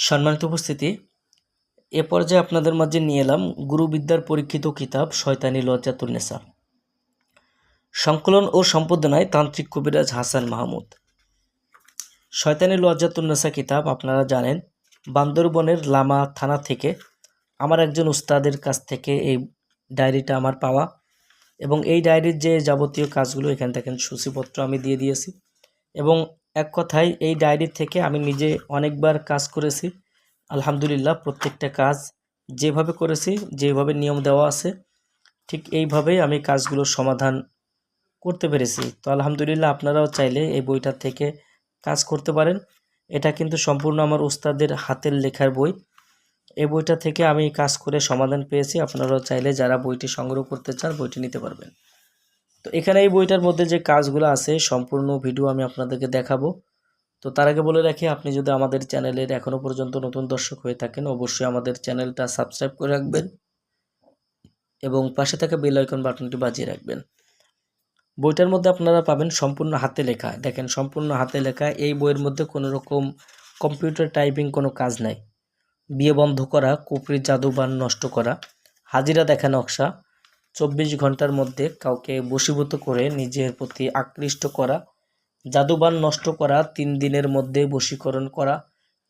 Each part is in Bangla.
সম্মানিত উপস্থিতি, এ পর্যায়ে আপনাদের মাঝে নিয়ে এলাম গুরুবিদ্যার পরীক্ষিত কিতাব শয়তানি লজ্জাতুন্নেসা সংকলন ও সম্পাদনায় তান্ত্রিক কবিরাজ হাসান মাহমুদ। শয়তানি লজ্জাতুন্নেসা কিতাব আপনারা জানেন, বান্দরবনের লামা থানা থেকে আমার একজন উস্তাদের কাছ থেকে এই ডায়েরিটা আমার পাওয়া এবং এই ডায়েরির যে যাবতীয় কাজগুলো এখান থেকে সূচিপত্র আমি দিয়ে দিয়েছি এবং এক কথায় এই ডায়েরি থেকে আমি নিজে অনেকবার কাজ করেছি। আলহামদুলিল্লাহ প্রত্যেকটা কাজ যেভাবে করেছি, যেভাবে নিয়ম দেওয়া আছে, ঠিক এইভাবেই আমি কাজগুলোর সমাধান করতে পেরেছি। তো আলহামদুলিল্লাহ আপনারাও চাইলে এই বইটা থেকে কাজ করতে পারেন। এটা কিন্তু সম্পূর্ণ আমার উস্তাদের হাতের লেখার বই। এই বইটা থেকে আমি কাজ করে সমাধান পেয়েছি। আপনারাও চাইলে যারা বইটি সংগ্রহ করতে চান, বইটি নিতে পারবেন। তো এখানে এই বইটার মধ্যে যে কাজগুলো আছে, সম্পূর্ণ ভিডিও আমি আপনাদেরকে দেখাবো। তো তার আগে বলে রাখি, আপনি যদি আমাদের চ্যানেলের এখনও পর্যন্ত নতুন দর্শক হয়ে থাকেন, অবশ্যই আমাদের চ্যানেলটা সাবস্ক্রাইব করে রাখবেন এবং পাশে থাকা বেল আইকন বাটনটি বাজিয়ে রাখবেন। বইটার মধ্যে আপনারা পাবেন সম্পূর্ণ হাতে লেখা। দেখেন, সম্পূর্ণ হাতে লেখা। এই বইয়ের মধ্যে কোনো রকম কম্পিউটার টাইপিং কোনো কাজ নাই। বিয়ে বন্ধ করা কুপরি জাদুবান নষ্ট করা, হাজিরা দেখা নকশা চব্বিশ ঘণ্টার মধ্যে কাউকে বশীভূত করে নিজের প্রতি আকৃষ্ট করা, জাদুবান নষ্ট করা, তিন দিনের মধ্যে বশীকরণ করা,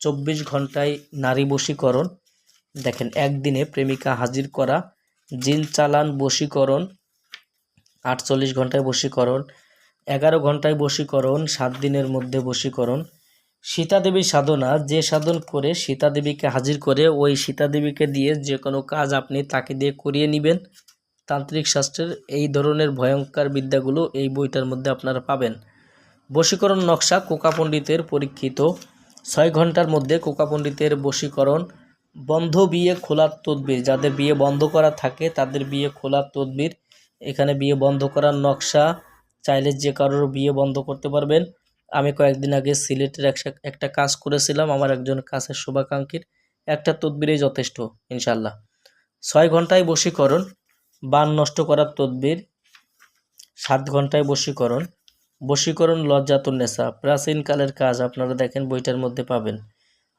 চব্বিশ ঘন্টায় নারী বশীকরণ, দেখেন, একদিনে প্রেমিকা হাজির করা জিন চালান বশীকরণ, আটচল্লিশ ঘন্টায় বশীকরণ, এগারো ঘন্টায় বশীকরণ, সাত দিনের মধ্যে বশীকরণ, সীতাদেবী সাধনা, যে সাধন করে সীতাদেবীকে হাজির করে, ওই সীতাদেবীকে দিয়ে যে কোনো কাজ আপনি তাকে দিয়ে করিয়ে নেবেন। তান্ত্রিক শাস্ত্রের এই ধরনের ভয়ঙ্কর বিদ্যাগুলো এই বইটার মধ্যে আপনারা পাবেন। বশীকরণ নকশা কোকা পণ্ডিতের পরীক্ষিত। ছয় ঘণ্টার মধ্যে কোকা পণ্ডিতের বশীকরণ। বন্ধ বিয়ে খোলার তদবির, যাদের বিয়ে বন্ধ করা থাকে তাদের বিয়ে খোলার তদবির। এখানে বিয়ে বন্ধ করার নকশা, চাইলে যে কারোর বিয়ে বন্ধ করতে পারবেন। আমি কয়েকদিন আগে সিলেটের একটা কাজ করেছিলাম, আমার একজন কাছের শুভাকাঙ্ক্ষীর। একটা তদবিরেই যথেষ্ট ইনশাল্লাহ ছয় ঘন্টায় বশীকরণ। বান নষ্ট করার তদবির, সাত ঘন্টায় বশীকরণ। বশীকরণ লজ্জাতুন্নেসা প্রাচীনকালের কাজ আপনারা দেখেন, বইটার মধ্যে পাবেন।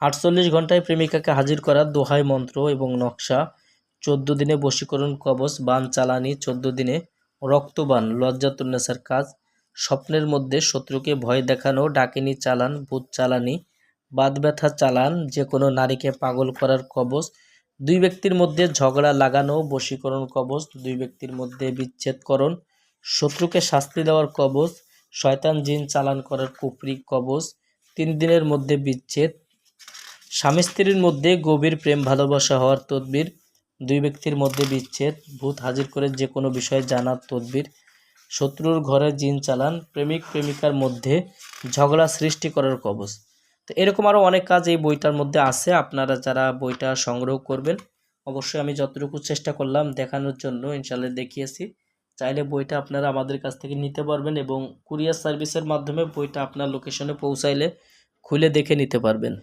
আটচল্লিশ ঘন্টায় প্রেমিকাকে হাজির করা দোহাই মন্ত্র এবং নকশা, চোদ্দ দিনে বশীকরণ কবচ, বান চালানি, চোদ্দ দিনে রক্তবান লজ্জাতুন্নেসার কাজ। স্বপ্নের মধ্যে শত্রুকে ভয় দেখানো, ডাকিনি চালান, ভূত চালানি বাদ ব্যথা চালান, যে কোনো নারীকে পাগল করার কবচ দুই ব্যক্তির মধ্যে ঝগড়া লাগানো, বশীকরণ কবচ, দুই ব্যক্তির মধ্যে বিচ্ছেদকরণ শত্রুকে শাস্তি দেওয়ার কবচ, শয়তান জিন চালান করার কুপরি কবচ, তিন দিনের মধ্যে বিচ্ছেদ, স্বামী স্ত্রীর মধ্যে গভীর প্রেম ভালোবাসা হওয়ার তদবির, দুই ব্যক্তির মধ্যে বিচ্ছেদ, ভূত হাজির করে যে কোনো বিষয়ে জানার তদবির, শত্রুর ঘরে জিন চালান, প্রেমিক, প্রেমিকার মধ্যে ঝগড়া সৃষ্টি করার কবচ। তো এরকম আরও অনেক কাজ এই বইটার মধ্যে আছে, আপনারা যারা বইটা সংগ্রহ করবেন, অবশ্যই আমি যতটুকু চেষ্টা করলাম দেখানোর জন্য ইনশাল্লাহ দেখিয়েছি। চাইলে বইটা আপনারা আমাদের কাছ থেকে নিতে পারবেন এবং কুরিয়ার সার্ভিসের মাধ্যমে বইটা আপনার লোকেশনে পৌঁছাইলে খুলে দেখে নিতে পারবেন।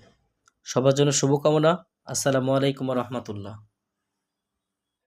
সবার জন্য শুভকামনা, আসসালামু আলাইকুম রহমতুল্লাহ।